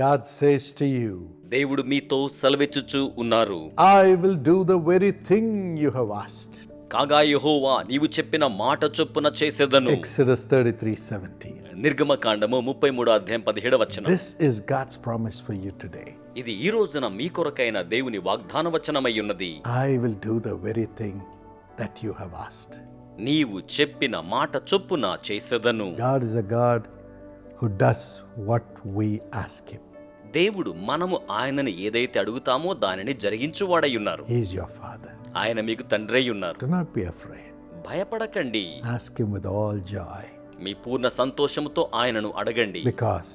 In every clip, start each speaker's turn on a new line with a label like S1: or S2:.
S1: God says to you
S2: దేవుడు మీతో సెలవిచ్చుచు ఉన్నారు.
S1: I will do the very thing you have asked
S2: కాగా యెహోవా నీవు చెప్పిన మాట చొప్పున చేసేదను.
S1: ఎక్సోడస్ 33:17
S2: నిర్గమకాండము 33 అధ్యాయం 17 వచనం.
S1: This is God's promise for you today
S2: ఇది ఈ రోజున మీ కొరకైన దేవుని వాగ్దాన వచనమై ఉన్నది.
S1: I will do the very thing that you have asked
S2: నీవు చెప్పిన మాట చొప్పున చేసేదను.
S1: God is a God who does what we ask him
S2: దేవుడు మనము ఆయనని ఏదైతే అడుగుతామో దానిని జరిగించువాడై ఉన్నారు. ఆయన మీకు తండ్రై ఉన్నారు. భయపడకండి
S1: Ask Him with all joy
S2: మీ పూర్ణ సంతోషముతో ఆయనను అడగండి
S1: because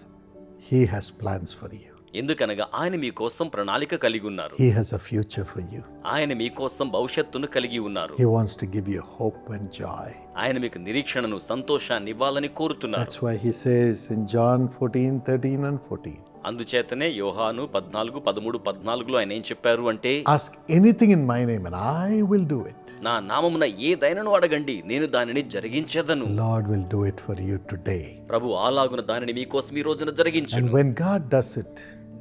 S1: He has plans for you.
S2: ఎందుకనగా ఆయన మీకోసం ప్రణాళిక కలిగి ఉన్నారు
S1: He has a future for you.
S2: ఆయన మీకోసం భవిష్యత్తును కలిగి ఉన్నారు
S1: He wants to give you hope and joy.
S2: ఆయన మీకు నిరీక్షణను సంతోషాన్ని ఇవ్వాలని కోరుతున్నారు
S1: That's why He says in John 14 13 and 14
S2: అందుచేతనే యోహాను పద్నాలుగు పదమూడు పద్నాలుగులో ఆయన ఏం చెప్పారు అంటే
S1: Ask anything in my name and I will do it.
S2: నా నామమున ఏదైనను అడగండి నేను దానిని జరిగించేదను
S1: Lord will do it for you today.
S2: ప్రభు అలాగున దానిని మీకోసం ఈ రోజున జరిగించును
S1: And when God does it,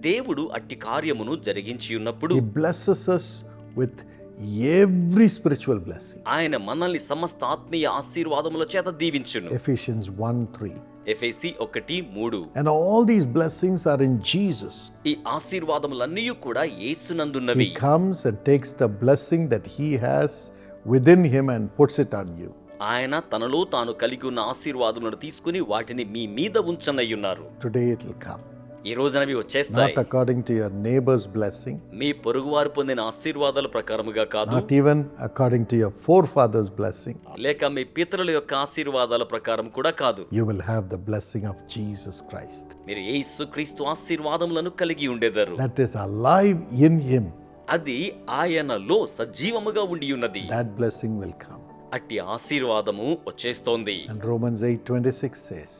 S2: దేవుడు అట్టి కార్యమును జరిగించి ఉన్నప్పుడు
S1: blesses us with every spiritual blessing
S2: ఆయన మనల్ని సమస్త ఆత్మీయ ఆశీర్వాదముల చేత దీవించును.
S1: ఎఫిషియన్స్ 1 3
S2: ఎఫ్ఏసి ఒకటి మూడు.
S1: And all these blessings are in Jesus
S2: ఈ ఆశీర్వాదములన్నీ కూడా యేసునందున్నవి.
S1: Comes and takes the blessing that he has with him and puts it on you
S2: ఆయన తనలో తాను కలిగి ఉన్న ఆశీర్వాదములను తీసుకుని వాటిని మీ మీద ఉంచనయ్యున్నారు.
S1: టుడే ఇట్ విల్ కమ్
S2: ఈ రోజునవి వచ్చేస్తాయి.
S1: According to your neighbours blessing
S2: మీ పొరుగువారు పొందిన ఆశీర్వాదాల ప్రకారముగా కాదు.
S1: Not even according to your forefathers blessing
S2: లేక మీ పితరుల యొక్క ఆశీర్వాదాల ప్రకారం కూడా కాదు.
S1: You will have the blessing of Jesus Christ
S2: మీరు యేసుక్రీస్తు ఆశీర్వాదములను కలిగి ఉండేదారు.
S1: That is alive in him
S2: అది ఆయనలో సజీవముగా ఉండియున్నది
S1: దట్ బ్లెస్సింగ్ విల్ కమ్
S2: అట్టి ఆశీర్వాదము వచ్చేస్తోంది.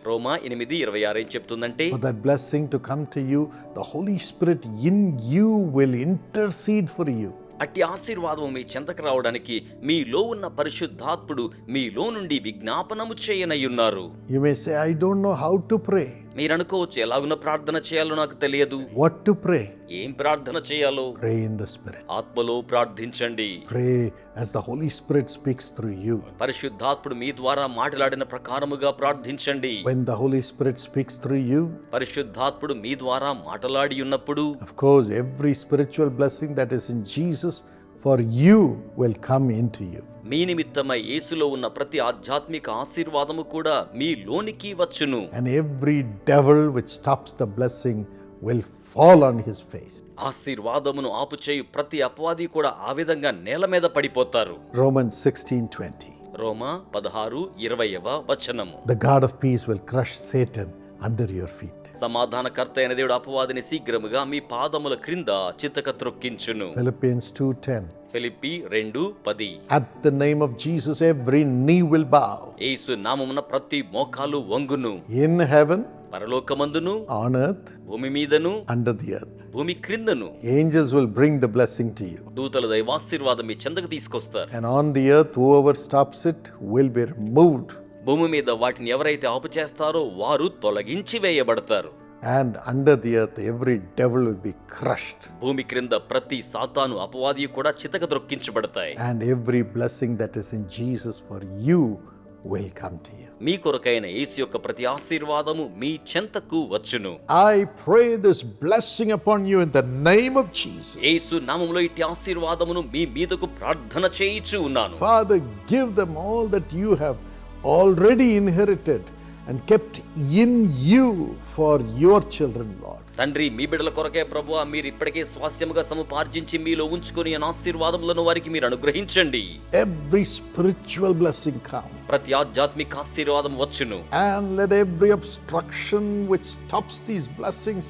S2: రోమా ఎనిమిది ఇరవై ఆరు ఏం చెప్తుందంటే
S1: that blessing to come to you the holy spirit in you will intercede for you
S2: అట్టి ఆశీర్వాదము మీ చెంతకు రావడానికి మీలో ఉన్న పరిశుద్ధాత్ముడు మీలో నుండి విజ్ఞాపనము చేయనయ్యున్నారు
S1: you may say I don't know how to pray
S2: మీరు అనుకోవచ్చు ఎలాగున ప్రార్థన చేయాలో నాకు తెలియదు.
S1: వాట్ ప్రే
S2: ఏం ప్రార్థన చేయాలో?
S1: ప్రే ఇన్ ద స్పిరిట్
S2: ఆత్మలో ప్రార్థించండి.
S1: Pray as the holy spirit speaks through you
S2: పరిశుద్ధాత్ముడు మీ ద్వారా మాట్లాడిన ప్రకారముగా ప్రార్థించండి.
S1: When the holy spirit speaks through you
S2: పరిశుద్ధాత్ముడు మీ ద్వారా మాట్లాడి ఉన్నప్పుడు
S1: of course every spiritual blessing that is in Jesus for you will come into you
S2: మీ నిమిత్తమై యేసులో ఉన్న ప్రతి ఆధ్యాత్మిక ఆశీర్వాదము కూడా మీ లోనికి వచ్చును.
S1: And every devil which stops the blessing will fall on his face
S2: ఆశీర్వాదమును ఆపుచేయు ప్రతి అపవాది కూడా ఆ విధంగా నేల మీద పడిపోతారు.
S1: రోమన్ 16:20
S2: రోమా 16 20వ వచనము.
S1: The God of peace will crush Satan under your feet
S2: సమాధానకర్త అయిన దేవుడు అపవాదిని శీఘ్రముగా మీ పాదముల క్రింద చితక త్రొక్కించును
S1: ఫిలిపీన్స్ టూ
S2: టెన్ ఫిలిపి రెండు పది.
S1: At the name of Jesus every knee will bow
S2: యేసు నామమున ప్రతి మోకాలు వంగును.
S1: ఇన్ హెవెన్
S2: పరలోకమందును.
S1: ఆన్
S2: భూమి మీదను.
S1: అండర్ ది ఎర్త్
S2: భూమి క్రిందను.
S1: Angels will bring the blessing to you
S2: దూతల మీ చెందకు తీసుకొస్తారు.
S1: And on the earth who stops it will be removed
S2: భూమి మీద వాటిని ఎవరైతే ఆపుచేస్తారో వారు తొలగించి వేయబడతారు.
S1: And under the earth every devil will be crushed
S2: భూమి క్రింద ప్రతి సాతాను అపవాది కూడా చితక
S1: దొక్కించబడతాయి and every blessing that is in Jesus for you will come to you
S2: మీ కొరకైన యేసు యొక్క ప్రతి ఆశీర్వాదము మీ చెంతకు వచ్చును.
S1: I pray this blessing upon you in the name of Jesus
S2: యేసు నామములో ఈ ఆశీర్వాదమును మీ మీదకు ప్రార్థన చేయిచు ఉన్నాను.
S1: Father give them all that you have already inherited and kept in you for your children, Lord.
S2: తండ్రి మీ బిడ్డల కొరకే ప్రభువా మీరు ఇప్పటికే స్వాస్థ్యముగా సముపార్జించి మీలో ఉంచుకొని ఆశీర్వాదములను వారికి మీరు అనుగ్రహించండి
S1: Every spiritual blessing come.
S2: ప్రతి ఆధ్యాత్మిక ఆశీర్వాదం వచ్చును
S1: And let every obstruction which stops these blessings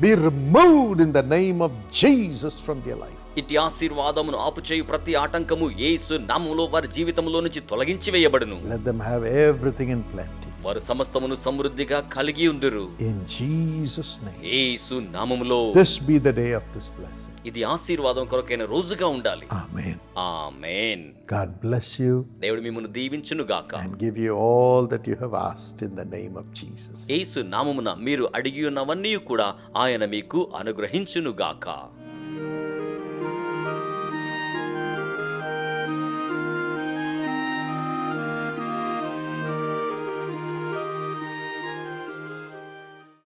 S1: be removed in the name of Jesus from their life.
S2: ఇట్టి ఆశీర్వాదమును ఆపుచేయు ప్రతి ఆటంకము యేసు నామములో వారి జీవితంలో నుంచి తొలగించి వేయబడును
S1: Let them have everything in plenty.
S2: వారు సమస్తమును సమృద్ధిగా కలిగి ఉందురు
S1: In Jesus' name.
S2: యేసు నామములో
S1: This be the day of this blessing.
S2: ఇది ఆశీర్వాదం కొరకైన రోజుగా ఉండాలి
S1: Amen.
S2: Amen
S1: God bless you
S2: దేవుడు మిమ్మల్ని దీవించును గాక
S1: and give you all that you have asked in the name of Jesus.
S2: యేసు నామమున మీరు అడిగి ఉన్నవన్నీ కూడా ఆయన మీకు అనుగ్రహించును గాక